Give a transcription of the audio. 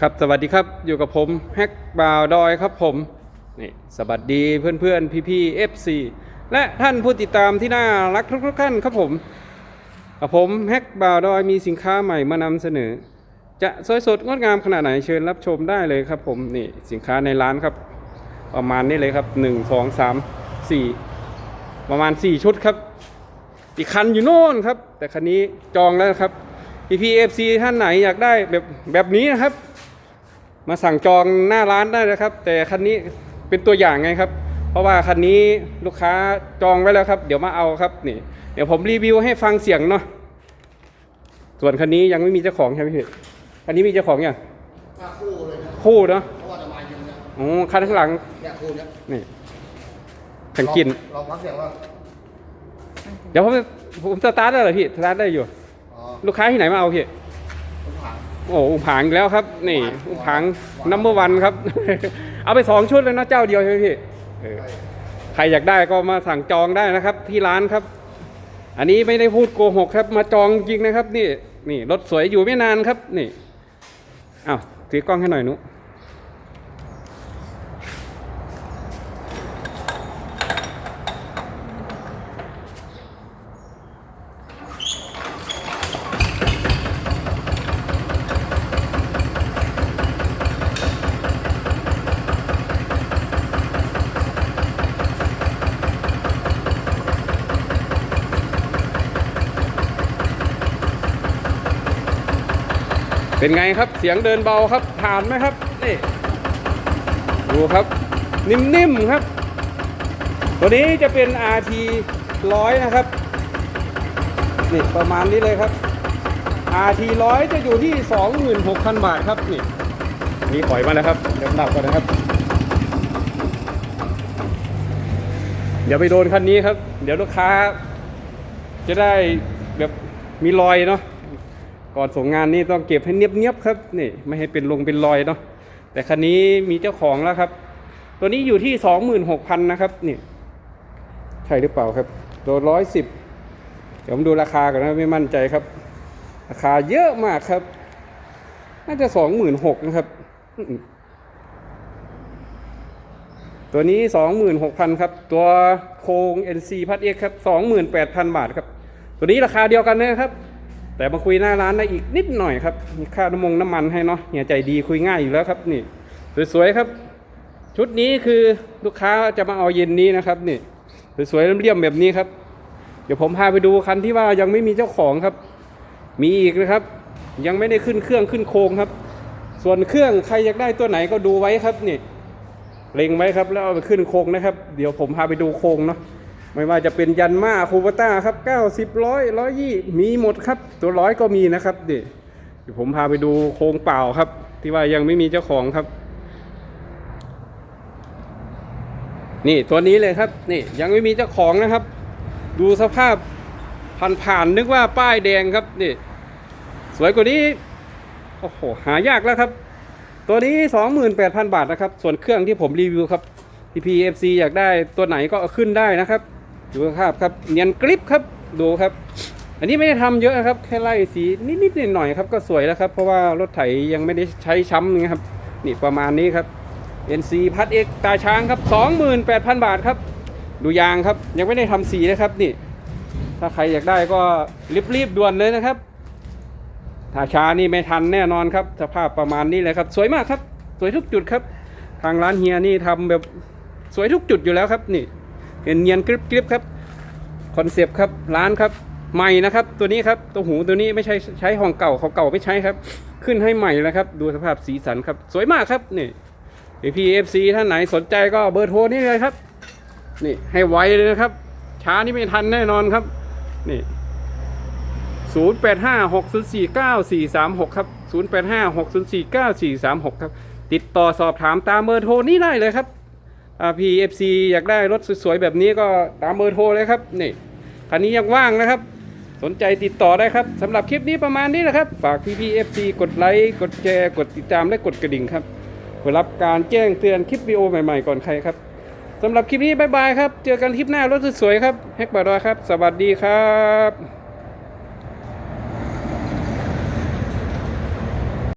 ครับสวัสดีครับอยู่กับผมแฮกบาวดอยครับผมนี่สวัสดีเพื่อนเพื่อนพี่พี่เอฟซีและท่านผู้ติดตามที่น่ารักทุกๆท่านครับผมกับผมแฮกบาวดอยมีสินค้าใหม่มานำเสนอ จะสวยสดงดงามขนาดไหนเชิญรับชมได้เลยครับผมนี่สินค้าในร้านครับ ประมาณนี้เลยครับหนึ่งสองสามสี่ประมาณสี่ชุดครับ อีกคันอยู่โน่นครับ แต่คันนี้จองแล้วครับ พี่พีเอฟซีท่านไหนอยากได้แบบแบบนี้นะครับ มาสั่งจองหน้าร้านได้นะครับ แต่คันนี้เป็นตัวอย่างไงครับ เพราะว่าคันนี้ลูกค้าจองไว้แล้วครับ เดี๋ยวมาเอาครับนี่ เดี๋ยวผมรีวิวให้ฟังเสียงเนาะส่วนคันนี้ยังไม่มีเจ้าของใช่ไหมพี่คันนี้มีเจ้าของยังมาคู่เลยนะคู่เนาะเพราะว่าจะมายิงเนี่ยอ๋อคันข้างหลังเนี่ยคู่เนี่ยนี่แข่งกินลองพักเสียงว่าเดี๋ยวผมผมสตาร์ทได้เหรอพี่สตาร์ทได้อยู่อ๋อ ลูกค้าที่ไหนมาเอาพี่ผมผ่านโอ้อุผางแล้วครับ นี่อุผางนัมเบอร์วันครับ เอาไปสองชุดเลยนะเจ้าเดียวใช่ไหมพี่ออใครอยากได้ก็มาสั่งจองได้นะครับ ที่ร้านครับ อันนี้ไม่ได้พูดโกหกครับ มาจองจริงนะครับ นี่นี่รถสวยอยู่ไม่นานครับ นี่อ้าวถือกล้องให้หน่อยนุ เป็นไงครับเสียงเดินเบาครับผ่านไหมครับนี่ดูครับ นิ่มๆครับ ตัวนี้จะเป็น RT ร้อยนะครับนี่ประมาณนี้เลยครับ RT ร้อยจะอยู่ที่ 26,000 บาทครับนี่นี่ปล่อยมาแล้วครับเดี๋ยวดับก่อนนะครับเดี๋ยวไปโดนคันนี้ครับ เดี๋ยวลูกค้า จะได้แบบมีรอยเนาะ ก่อนส่งงานนี่ต้องเก็บให้เนียบๆครับนี่ไม่ให้เป็นลงเป็นรอยเนาะแต่คันนี้มีเจ้าของแล้วครับ ตัวนี้อยู่ที่สองหมื่นหกพันนะครับนี่ใช่หรือเปล่าครับ ตัวร้อยสิบเดี๋ยวผมดูราคาก่อนนะไม่มั่นใจครับ ราคาเยอะมากครับ น่าจะสองหมื่นหกนะครับ ตัวนี้สองหมื่นหกพันครับ ตัวโครง NC พัดเอ็กครับสองหมื่นแปดพันบาทครับ ตัวนี้ราคาเดียวกันนะครับ แต่มาคุยหน้าร้านได้อีกนิดหน่อยครับ มีค่าน้ำมงน้ำมันให้เนาะเฮียใจดีคุยง่ายอยู่แล้วครับนี่ สวยๆครับ ชุดนี้คือลูกค้าจะมาเอาเย็นนี้นะครับนี่สวยๆเรียมๆแบบนี้ครับ เดี๋ยวผมพาไปดูคันที่ว่ายังไม่มีเจ้าของครับ มีอีกนะครับ ยังไม่ได้ขึ้นเครื่องขึ้นโครงครับ ส่วนเครื่องใครอยากได้ตัวไหนก็ดูไว้ครับนี่เล็งไว้ครับแล้วเอาไปขึ้นโครงนะครับ เดี๋ยวผมพาไปดูโครงเนาะ ไม่ว่าจะเป็นยันมาคูปต้าครับ 90ร้อยร้อยยี่มีหมดครับ ตัวร้อยก็มีนะครับเดี๋ยวผมพาไปดูโครงเปล่าครับ ที่ว่ายังไม่มีเจ้าของครับ นี่ตัวนี้เลยครับ นี่ยังไม่มีเจ้าของนะครับ ดูสภาพผ่านๆนึกว่าป้ายแดงครับนี่ สวยกว่านี้โอ้โหหายากแล้วครับ ตัวนี้ 28,000 บาทนะครับ ส่วนเครื่องที่ผมรีวิวครับ TPFC อยากได้ตัวไหนก็ขึ้นได้นะครับ ดูสภาพครับเนียนกริปครับดูครับ อันนี้ไม่ได้ทำเยอะนะครับ แค่ไล่สีนิดๆหน่อยๆครับก็สวยแล้วครับ เพราะว่ารถไถยังไม่ได้ใช้ช้ำนะครับ นี่ประมาณนี้ครับ NC พัดเอกตาช้างครับ 28,000 บาทครับ ดูยางครับยังไม่ได้ทำสีนะครับนี่ ถ้าใครอยากได้ก็รีบๆด่วนเลยนะครับ ถ้าช้านี่ไม่ทันแน่นอนครับ สภาพประมาณนี้เลยครับ สวยมากครับ สวยทุกจุดครับ ทางร้านเฮียนี่ทำแบบสวยทุกจุดอยู่แล้วครับนี่ เนียนกริบกริบครับคอนเซปต์ครับร้านครับใหม่นะครับ ตัวนี้ครับตัวหูตัวนี้ไม่ใช่ใช้ของเก่าของเก่าไม่ใช้ครับ ขึ้นให้ใหม่แล้วครับ ดูสภาพสีสันครับสวยมากครับนี่พีเอฟซีท่านไหนสนใจก็เบอร์โทรนี่เลยครับ นี่ให้ไวเลยนะครับ ช้านี่ไม่ทันแน่นอนครับ นี่0856049436 ครับ 0856049436 ครับ ติดต่อสอบถามตามเบอร์โทรนี้ได้เลยครับ อ่า PFC อยากได้รถสวยๆแบบนี้ก็ตามเบอร์โทรเลยครับนี่คันนี้ยังว่างนะครับ สนใจติดต่อได้ครับสำหรับคลิปนี้ประมาณนี้นะครับ ฝาก PPFC กดไลค์กดแชร์กดติดตามและกดกระดิ่งครับเพื่อรับการแจ้งเตือนคลิปวิดีโอใหม่ๆก่อนใครครับสำหรับคลิปนี้บายบายครับ เจอกันคลิปหน้ารถสวยๆครับแฮกบาร์ดอยครับ สวัสดีครับ